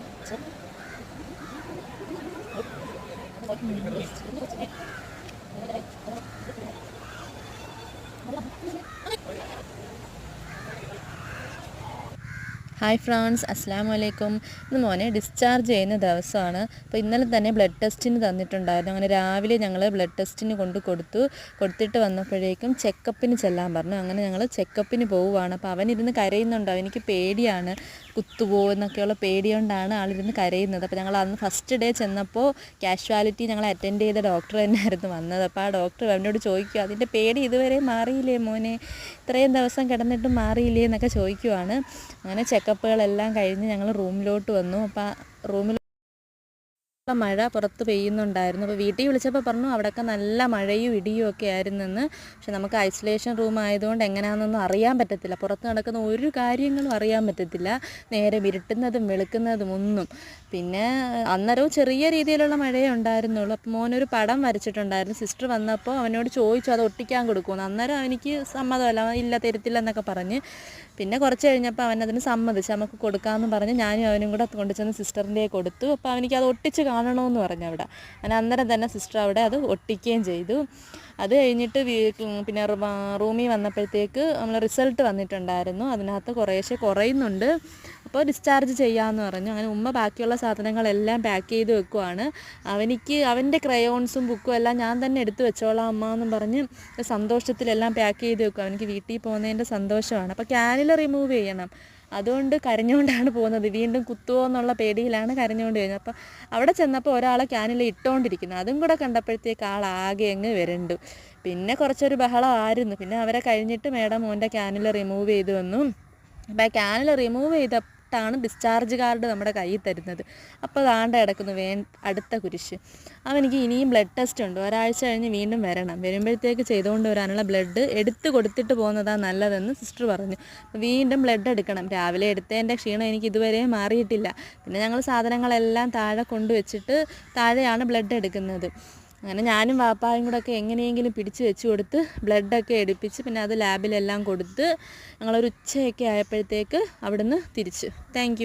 Thank you. Hi France അസ്സാം വലൈക്കും ഇന്ന് മോനെ ഡിസ്ചാർജ് ചെയ്യുന്ന ദിവസമാണ്. അപ്പോൾ ഇന്നലെ തന്നെ ബ്ലഡ് ടെസ്റ്റിന് തന്നിട്ടുണ്ടായിരുന്നു. അങ്ങനെ രാവിലെ ഞങ്ങൾ ബ്ലഡ് ടെസ്റ്റിന് കൊണ്ട് കൊടുത്തു. കൊടുത്തിട്ട് വന്നപ്പോഴേക്കും ചെക്കപ്പിന് ചെല്ലാൻ പറഞ്ഞു. അങ്ങനെ ഞങ്ങൾ ചെക്കപ്പിന് പോവുകയാണ്. അപ്പോൾ അവനിരുന്ന് കരയുന്നുണ്ട്? എനിക്ക് പേടിയാണ്. കുത്തുപോ എന്നൊക്കെയുള്ള പേടി കൊണ്ടാണ് ആളിരുന്ന് കരയുന്നത്. അപ്പോൾ ഞങ്ങൾ അന്ന് ഫസ്റ്റ് ഡേ ചെന്നപ്പോൾ കാഷ്വാലിറ്റി ഞങ്ങൾ അറ്റൻഡ് ചെയ്ത ഡോക്ടർ തന്നെയായിരുന്നു വന്നത്. അപ്പോൾ ആ ഡോക്ടർ അവനോട് ചോദിക്കുക അതിന്റെ പേടി ഇതുവരെ മാറിയില്ലേ മോനെ? ഇത്രയും ദിവസം കിടന്നിട്ട് മാറിയില്ലേ? എന്നൊക്കെ ചോദിക്കുവാണ്. അങ്ങനെ ചെക്കപ്പുകളെല്ലാം കഴിഞ്ഞ് ഞങ്ങൾ റൂമിലോട്ട് വന്നു. അപ്പോൾ റൂമിൽ മഴ പുറത്ത് പെയ്യുന്നുണ്ടായിരുന്നു. അപ്പോൾ വീട്ടിൽ വിളിച്ചപ്പോൾ പറഞ്ഞു അവിടെയൊക്കെ നല്ല മഴയും ഇടിയും ഒക്കെ ആയിരുന്നെന്ന്. പക്ഷെ നമുക്ക് ഐസൊലേഷൻ റൂം ആയതുകൊണ്ട് എങ്ങനെയാണെന്നൊന്നും അറിയാൻ പറ്റത്തില്ല. പുറത്ത് നടക്കുന്ന ഒരു കാര്യങ്ങളും അറിയാൻ പറ്റത്തില്ല. നേരെ ഇരുട്ടുന്നതും വെളുക്കുന്നതും ഒന്നും. പിന്നെ അന്നേരവും ചെറിയ രീതിയിലുള്ള മഴയേ ഉണ്ടായിരുന്നുള്ളൂ. അപ്പോൾ മോനൊരു പടം വരച്ചിട്ടുണ്ടായിരുന്നു. സിസ്റ്റർ വന്നപ്പോൾ അവനോട് ചോദിച്ചു അത് ഒട്ടിക്കാൻ കൊടുക്കുമെന്ന് അന്നേരം എനിക്ക് സമ്മതമല്ല ഇല്ല തരത്തില്ല എന്നൊക്കെ പറഞ്ഞ്. പിന്നെ കുറച്ച് കഴിഞ്ഞപ്പോൾ അവൻ അതിന് സമ്മതിച്ച്. നമുക്ക് കൊടുക്കാമെന്ന് പറഞ്ഞ് ഞാനും അവനും കൂടെ കൊണ്ടുചെന്ന് സിസ്റ്ററിന്റെ കൊടുത്തു. അപ്പോൾ അവനിക്ക് അത് ഒട്ടിച്ച് കാണണമെന്ന് പറഞ്ഞു അവിടെ. അങ്ങനെ അന്നേരം തന്നെ സിസ്റ്റർ അവിടെ അത് ഒട്ടിക്കുകയും ചെയ്തു. അത് കഴിഞ്ഞിട്ട് പിന്നെ റൂമിൽ വന്നപ്പോഴത്തേക്ക് നമ്മൾ റിസൾട്ട് വന്നിട്ടുണ്ടായിരുന്നു. അതിനകത്ത് കുറേശ്ശെ കുറയുന്നുണ്ട്. അപ്പോൾ ഡിസ്ചാർജ് ചെയ്യാമെന്ന് പറഞ്ഞു. അങ്ങനെ ഉമ്മ ബാക്കിയുള്ള സാധനങ്ങളെല്ലാം പാക്ക് ചെയ്ത് വെക്കുവാണ്. അവനിക്ക് അവന്റെ ക്രയോൺസും ബുക്കും എല്ലാം ഞാൻ തന്നെ എടുത്തു വെച്ചോളാം അമ്മ എന്നും പറഞ്ഞ് സന്തോഷത്തിലെല്ലാം പാക്ക് ചെയ്ത് വെക്കും. അവനിക്ക് വീട്ടിൽ പോകുന്നതിന്റെ സന്തോഷമാണ്. അപ്പോൾ ക്യാനിൽ റിമൂവ് ചെയ്യണം. അതുകൊണ്ട് കരഞ്ഞുകൊണ്ടാണ് പോകുന്നത്. വീണ്ടും കുത്തുമോ എന്നുള്ള പേടിയിലാണ് കരഞ്ഞുകൊണ്ട് കഴിഞ്ഞത്. അപ്പോൾ അവിടെ ചെന്നപ്പോൾ ഒരാളെ ക്യാനിൽ ഇട്ടുകൊണ്ടിരിക്കുന്നത് അതും കൂടെ കണ്ടപ്പോഴത്തേക്ക് ആളാകെ അങ്ങ് വരണ്ടു. പിന്നെ കുറച്ചൊരു ബഹളമായിരുന്നു പിന്നെ അവരെ കഴിഞ്ഞിട്ട് മേഡം മോന്റെ ക്യാനിൽ റിമൂവ് ചെയ്തു വന്നു. അപ്പോൾ ആ ക്യാനിൽ റിമൂവ് ചെയ്തിട്ടാണ് ഡിസ്ചാർജ് കാർഡ് നമ്മുടെ കയ്യിൽ തരുന്നത്. അപ്പോൾ താണ്ട കിടക്കുന്നു വേ അടുത്ത കുരിശ്. അവനിക്ക് ഇനിയും ബ്ലഡ് ടെസ്റ്റ് ഉണ്ട്. ഒരാഴ്ച കഴിഞ്ഞ് വീണ്ടും വരണം. വരുമ്പോഴത്തേക്ക് ചെയ്തുകൊണ്ട് വരാനുള്ള ബ്ലഡ് എടുത്ത് കൊടുത്തിട്ട് പോകുന്നതാണ് നല്ലതെന്ന് സിസ്റ്റർ പറഞ്ഞു. വീണ്ടും ബ്ലഡ് എടുക്കണം. രാവിലെ എടുത്തതിന്റെ ക്ഷീണം എനിക്ക് ഇതുവരെ മാറിയിട്ടില്ല. പിന്നെ ഞങ്ങൾ സാധനങ്ങളെല്ലാം താഴെ കൊണ്ടുവച്ചിട്ട് താഴെയാണ് ബ്ലഡ് എടുക്കുന്നത്. അങ്ങനെ ഞാനും വാപ്പായും കൂടെ ഒക്കെ എങ്ങനെയെങ്കിലും പിടിച്ച് വെച്ച് കൊടുത്ത് ബ്ലഡൊക്കെ എടുപ്പിച്ച് പിന്നെ അത് ലാബിലെല്ലാം കൊടുത്ത് ഞങ്ങളൊരു ഉച്ചയൊക്കെ ആയപ്പോഴത്തേക്ക് അവിടുന്ന് തിരിച്ചു. താങ്ക്